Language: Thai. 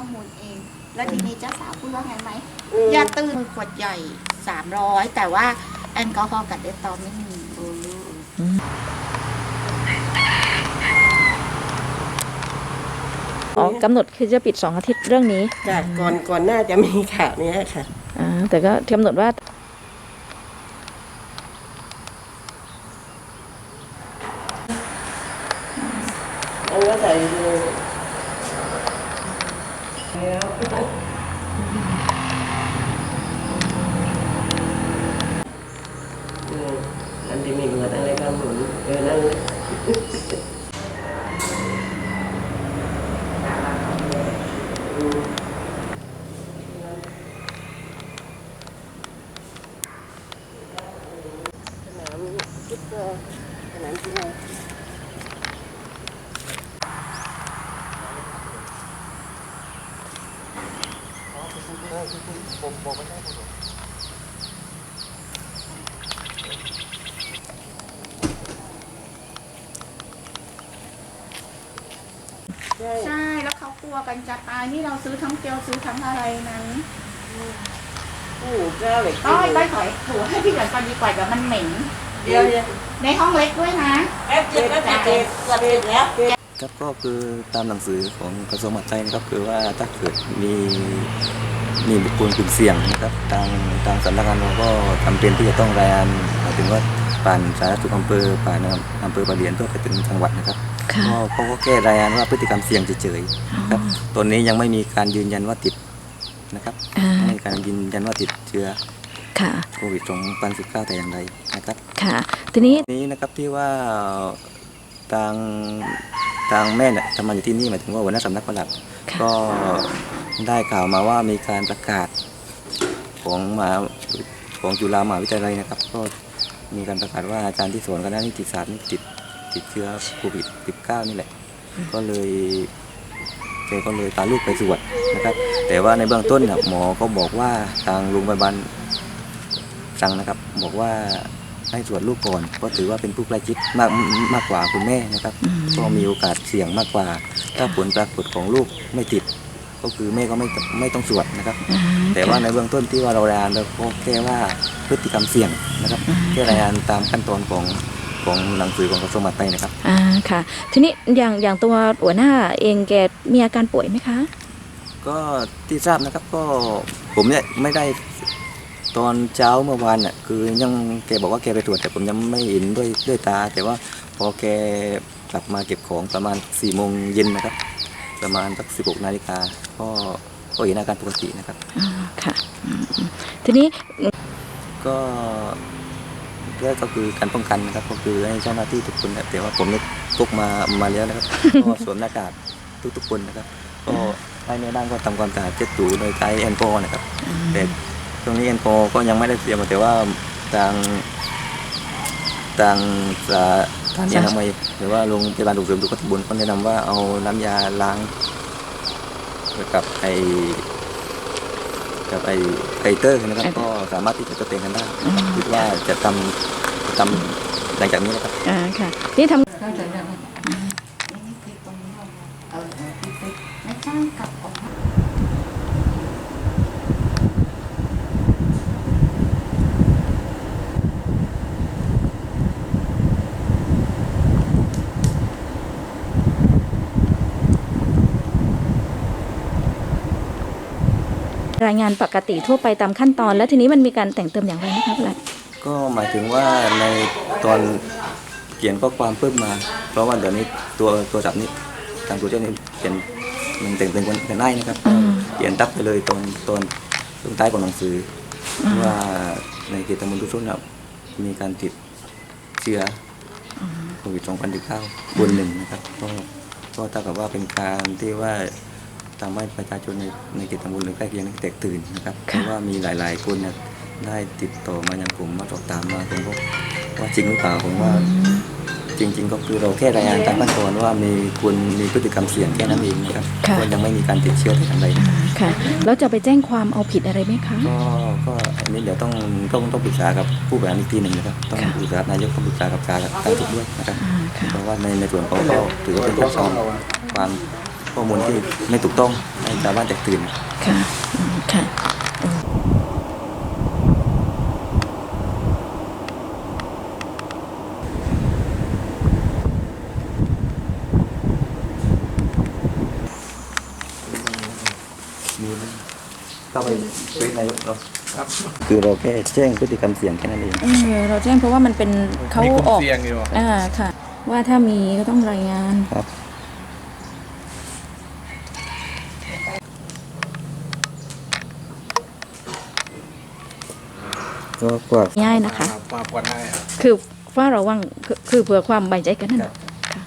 อมูลเอง แล้วทีนี้เจ้าสาวพูดว่าไงไหมอืมยาตื่นขวดใหญ่สามร้อยแต่ว่าแอลกอฮอล์กับเดตอลไม่มีอ๋อกำหนดคือจะปิด2อาทิตย์เรื่องนี้ค่ะก่อนก่อนหน้าจะมีข่าวเนี้ยค่ะอ่าแต่ก็กำหนดว่าอันก็ใส่ดู แล้วอืมอันที่มีเหมือนอะไรก็หมุนเออนั่นอืมสนามฟุตบอลสนามกีฬา ใช่ใช่แล้วเขากลัวกันจะตายนี่เราซื้อทั้งเกลียวซื้อทั้งอะไรนั้นผู้เจ้าเหล็กต้อยต้อยถอยถูให้พี่เหลือนก่อนดีกว่าเดี๋ยวมันเหม็นเดียวเดียวในห้องเล็กด้วยนะแป๊บเดียวก็จะเจ็บจะเจ็บแล้วครับก็คือตามหนังสือของกระทรวงมหาดไทยนะครับคือว่าถ้าเกิดมี มีบุคคลกลุ่มเสี่ยงนะครับทางทางสำนักงานเราก็จำเป็นที่จะต้องรายงานหมายถึงว่าผ่านสาธารณสุขอำเภอผ่านอำเภอประเดียนเพื่อไปถึงจังหวัดนะครับค่ะก็เขาก็แค่รายงานว่าพฤติกรรมเสี่ยงเฉยๆนะครับตอนนี้ยังไม่มีการยืนยันว่าติดนะครับอ่าไม่มีการยืนยันว่าติดเชื้อค่ะโควิด2019แต่อย่างใดนะครับค่ะทีนี้นี้นะครับที่ว่าทางทางแม่เนี่ยทำงานอยู่ที่นี่หมายถึงว่าหัวหน้าสำนักปลัดค่ะก็ ได้ข่าวมาว่ามีการประกาศของมหาของจุฬามหาวิทยาลัยนะครับ ก็มีการประกาศว่าอาจารย์ที่สอนคณะนิติศาสตร์นี่ติดติดเชื้อโควิด -19 นี่แหละ ก็เลยแกก็เลยพาลูกไปตรวจนะครับ แต่ว่าในเบื้องต้นน่ะหมอก็บอกว่าทางโรงพยาบาลสั่งนะครับ บอกว่าให้ตรวจลูกก่อนเพราะถือว่าเป็นผู้ใกล้ชิดมากมากกว่าคุณแม่นะครับอืมก็มีโอกาสเสี่ยงมากกว่า ถ้าผลปรากฏของลูกไม่ติด ก็คือแม่ก็ไม่ไม่ต้องตรวจนะครับอ่าแต่ว่าในเบื้องต้นที่ว่าเรารายงานเราก็แค่ว่าพฤติกรรมเสี่ยงนะครับอ่าแค่รายงานตามขั้นตอนของของหนังสือของกระทรวงมหาดไทยนะครับอ่าค่ะ ทีนี้อย่างอย่างตัวหัวหน้าเองแกมีอาการป่วยไหมคะ ก็ที่ทราบนะครับก็ผมเนี่ยไม่ได้ตอนเช้าเมื่อวานน่ะคือยังแกบอกว่าแกไปตรวจแต่ผมยังไม่เห็นด้วยด้วยตา แต่ว่าพอแกกลับมาเก็บของประมาณ4ี่โมงเย็นนะครับ ประมาณสักสิบหกนาฬิกาก็ก็เห็นอาการปกตินะครับอ่าค่ะอืมอืมทีนี้ก็แรกก็คือการป้องกันนะครับ ก็คือให้เจ้าหน้าที่ทุกคนนะแต่ว่าผมเนี่ยพกมามาแล้วนะครับ ก็สวมหน้ากากทุกๆคนนะครับ ก็ให้ในด้านก็ทำความสะอาดเช็ดถูโดยใช้แอลกอฮอล์นะครับแต่ช่วงนี้แอลกอฮอล์ก็ยังไม่ได้เตรียมมาแต่ว่าทางทางสา สถานีอนามัยหรือว่าโรงพยาบาลส่งเสริมสุขภาพตำบลก็แนะนำว่าเอาน้ำยาล้างกับไอกับไอไอเตอร์นะครับก็สามารถที่จะทดแทนกันได้อืมคิดว่าจะทำจะทำหลังจากนี้นะครับอ่าค่ะนี่ทำ นี่พลิกตรงนี้ลงมาเออเออพลิกพลิกไม่ใช่กลับออกมา รายงานปกติทั่วไปตามขั้นตอน แล้วทีนี้มันมีการแต่งเติมอย่างไรนะคะประหลัดก็หมายถึงว่าในตอนเขียนข้อความเพิ่มมา เพราะว่าเดี๋ยวนี้ตัวตัวจับนี้ทางตัวเจ้านี่เขียนมันแต่งเป็นคนเป็นได้นะครับเขียนตับไปเลยตอนตอนตรงท้ของหนังสืออว่าในเขตตำบลทุกชนครับมีการติดเชื้อโควิด2019คนหนึ่งนะครับก็ก็เท่ากับว่าเป็นการที่ว่า ทำให้ประชาชนในในเขตตำบลหรือใกล้เคียงนี่แตกตื่นนะครับเพค่ะราะว่ามีหลาย ๆ คนเนี่ยได้ติดต่อมาอย่างผมมาสอบถามมาผมก็ว่าจริงหรือเปล่าผมว่าจริง ๆ ก็คือเราแค่รายงานตามขั้นตอนว่ามีคุณมีพฤติกรรมเสี่ยงแค่นั้นเองนะครับค่ะก็ยังไม่มีการติดเชื้อแต่อย่างใดนะครับค่ะแล้วจะไปแจ้งความเอาผิดอะไรไหมคะก็ก็อันนี้เดี๋ยวต้องต้องต้องปรึกษากับผู้บริหารอีกทีหนึ่งนะครับต้องค่ะปรึกษานายกต้องปรึกษากับการการถูกด้วยนะครับอ่าค่ะเพราะว่าในในส่วนของเขาถือว่าเป็นเรื่องของความ ข้อมูลที่ไม่ถูกต้องให้ชาวบ้านแตกตื่น ค่ะอืมค่ะก็ไปช่วยนายกเราครับคือเราแค่แจ้งพฤติกรรมเสี่ยงแค่นั้นเอง เออเราแจ้งเพราะว่ามันเป็นเขามีกลุ่มออกเสี่ยงอยู่อะ อ่าค่ะ ว่าถ้ามีก็ต้องรายงาน ครับ ก็กว่าง่ายนะคะ ปาปได้ครับคือว่าระวังคือเพื่อความใบใจกันนั่นน่ะค่ะ